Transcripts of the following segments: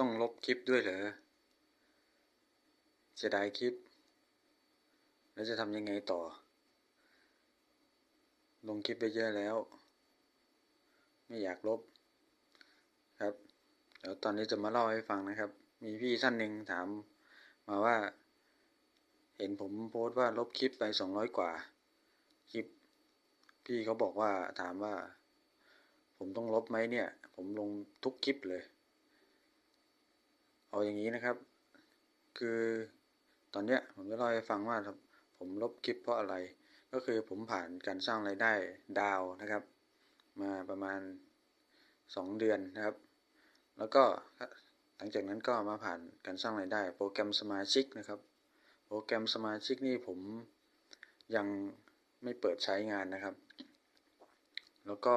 ต้องลบคลิปด้วยเหรอเสียดายคลิป แล้วจะทำยังไงต่อ ลงคลิปไปเยอะแล้ว ไม่อยากลบ ครับ เดี๋ยวตอนนี้จะมาเล่าให้ฟังนะครับ มีพี่ท่านหนึ่งถามมาว่า เห็นผมโพสต์ว่าลบคลิปไปสองร้อยกว่า คลิป พี่เขาบอกว่าถามว่า ผมต้องลบไหมเนี่ย ผมลงทุกคลิปเลย เอาอย่างนี้นะครับ คือตอนเนี้ยผมจะเล่าให้ฟังว่าผมลบคลิปเพราะอะไร ก็คือผมผ่านการสร้างรายได้ดาวนะครับ มาประมาณ 2 เดือนนะครับ แล้วก็หลังจากนั้นก็มาผ่านการสร้างรายได้ โปรแกรมสมาชิกนะครับ โปรแกรมสมาชิกนี่ผมยังไม่เปิดใช้งานนะครับ แล้วก็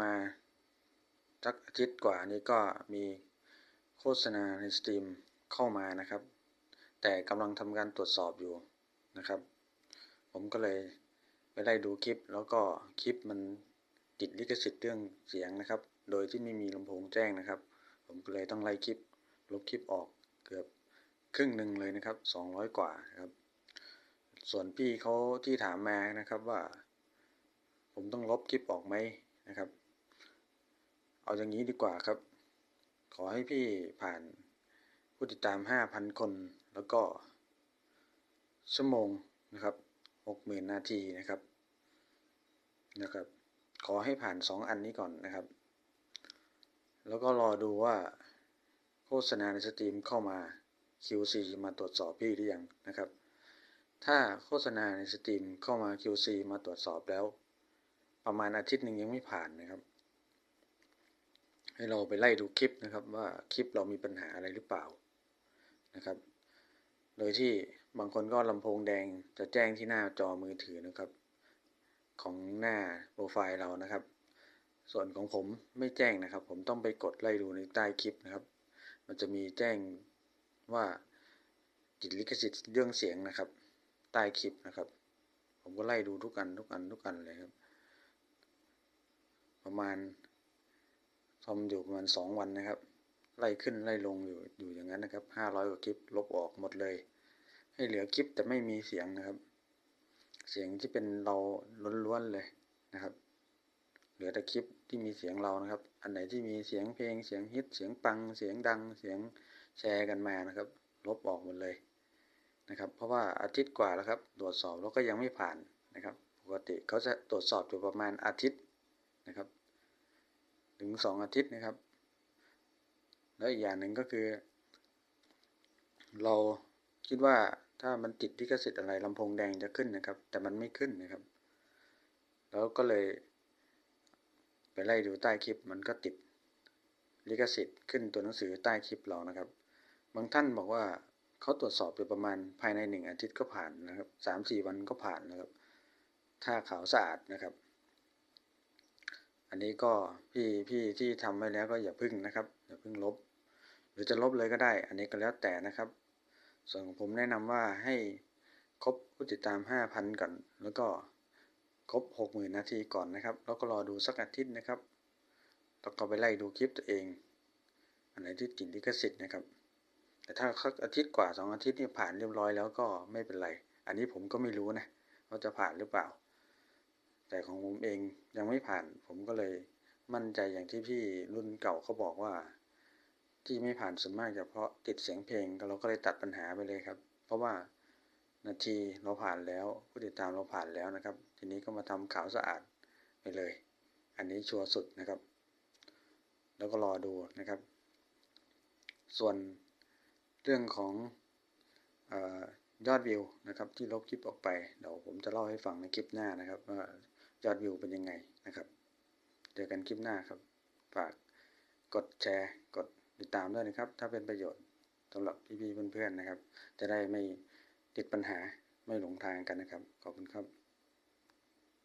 มาสักอาทิตย์กว่านี้ก็มี โฆษณาในสตรีมเข้ามานะครับ แต่กำลังทำการตรวจสอบอยู่นะครับ ผมก็เลยไปไล่ดูคลิป แล้วก็คลิปมันติดลิขสิทธิ์เรื่องเสียงนะครับ โดยที่ไม่มีลำโพงแจ้งนะครับ ผมก็เลยต้องไล่คลิปลบคลิปออกเกือบครึ่งหนึ่งเลยนะครับ 200 กว่าครับ ส่วนพี่เขาที่ถามมานะครับว่า ผมต้องลบคลิปออกไหมนะครับ เอาอย่างนี้ดีกว่าครับ ขอให้พี่ผ่านผู้ติดตาม5,000คน แล้วก็ ชั่วโมงนะครับ60,000นาทีนะครับนะครับ ขอให้ผ่าน2อันนี้ก่อนนะครับ แล้วก็รอดูว่าโฆษณาในสตรีมเข้ามา QC มาตรวจสอบพี่หรือยังนะครับ ถ้าโฆษณาในสตรีมเข้ามา QC มาตรวจสอบแล้ว ประมาณอาทิตย์หนึ่งยังไม่ผ่านนะครับ ให้เราไปไล่ดูคลิปนะครับว่าคลิปเรามีปัญหาอะไรหรือเปล่านะครับ โดยที่บางคนก็ลำโพงแดงจะแจ้งที่หน้าจอมือถือนะครับ ของหน้าโปรไฟล์เรานะครับ ส่วนของผมไม่แจ้งนะครับ ผมต้องไปกดไล่ดูในใต้คลิปนะครับ มันจะมีแจ้งว่าติดลิขสิทธิ์เรื่องเสียงนะครับ ใต้คลิปนะครับ ผมก็ไล่ดูทุกอันทุกอันทุกอันเลยครับ ประมาณ ทำอยู่ประมาณสองวันนะครับ ไล่ขึ้นไล่ลงอยู่อยู่อย่างนั้นนะครับห้าร้อยกว่าคลิปลบออกหมดเลย ให้เหลือคลิปแต่ไม่มีเสียงนะครับ เสียงที่เป็นเราล้วนๆเลยนะครับ เหลือแต่คลิปที่มีเสียงเรานะครับ อันไหนที่มีเสียงเพลงเสียงฮิตเสียงปังเสียงดังเสียงแชร์กันมานะครับ ลบออกหมดเลยนะครับ เพราะว่าอาทิตย์กว่าแล้วครับ ตรวจสอบแล้วก็ยังไม่ผ่านนะครับ ปกติเขาจะตรวจสอบอยู่ประมาณอาทิตย์นะครับ ถึงสองอาทิตย์นะครับ แล้วอีกอย่างหนึ่งก็คือ เราคิดว่าถ้ามันติดลิขสิทธิ์อะไรลำโพงแดงจะขึ้นนะครับ แต่มันไม่ขึ้นนะครับ แล้วก็เลย ไปไล่ดูใต้คลิปมันก็ติดลิขสิทธิ์ขึ้นตัวหนังสือใต้คลิปเรานะครับ บางท่านบอกว่าเขาตรวจสอบอยู่ประมาณภายในหนึ่งอาทิตย์ก็ผ่านนะครับสามสี่วันก็ผ่านนะครับ ถ้าขาวสะอาดนะครับ อันนี้ก็พี่พี่ที่ทำไว้แล้วก็อย่าพึ่งนะครับ อย่าพึ่งลบ หรือจะลบเลยก็ได้ อันนี้ก็แล้วแต่นะครับ ส่วนของผมแนะนำว่าให้ครบผู้ติดตาม 5,000 ก่อน แล้วก็ครบ 60,000 นาทีก่อนนะครับ แล้วก็รอดูสักอาทิตย์นะครับ แล้วก็ไปไล่ดูคลิปตัวเอง อันไหนที่ติดลิขสิทธิ์นะครับ แต่ถ้าสักอาทิตย์กว่า 2 อาทิตย์นี่ผ่านเรียบร้อยแล้วก็ไม่เป็นไร อันนี้ผมก็ไม่รู้นะว่าจะผ่านหรือเปล่า แต่ของผมเองยังไม่ผ่าน ผมก็เลยมั่นใจอย่างที่พี่รุ่นเก่าเขาบอกว่า ที่ไม่ผ่านส่วนมากจะเพราะติดเสียงเพลงเราก็เลยตัดปัญหาไปเลยครับ เพราะว่านาทีเราผ่านแล้วผู้ติดตามเราผ่านแล้วนะครับ ทีนี้ก็มาทำขาวสะอาดไปเลย อันนี้ชัวร์สุดนะครับ แล้วก็รอดูนะครับ ส่วนเรื่องของอยอดวิวนะครับ ที่ลบคลิปออกไปเดี๋ยวผมจะเล่าให้ฟังในคลิปหน้านะครับว่า ยอดวิวเป็นยังไงนะครับ เจอกันคลิปหน้าครับ ฝากกดแชร์กดติดตามด้วยนะครับ ถ้าเป็นประโยชน์สำหรับพี่ๆเพื่อนๆนะครับ จะได้ไม่ติดปัญหาไม่หลงทางกันนะครับ ขอบคุณครับ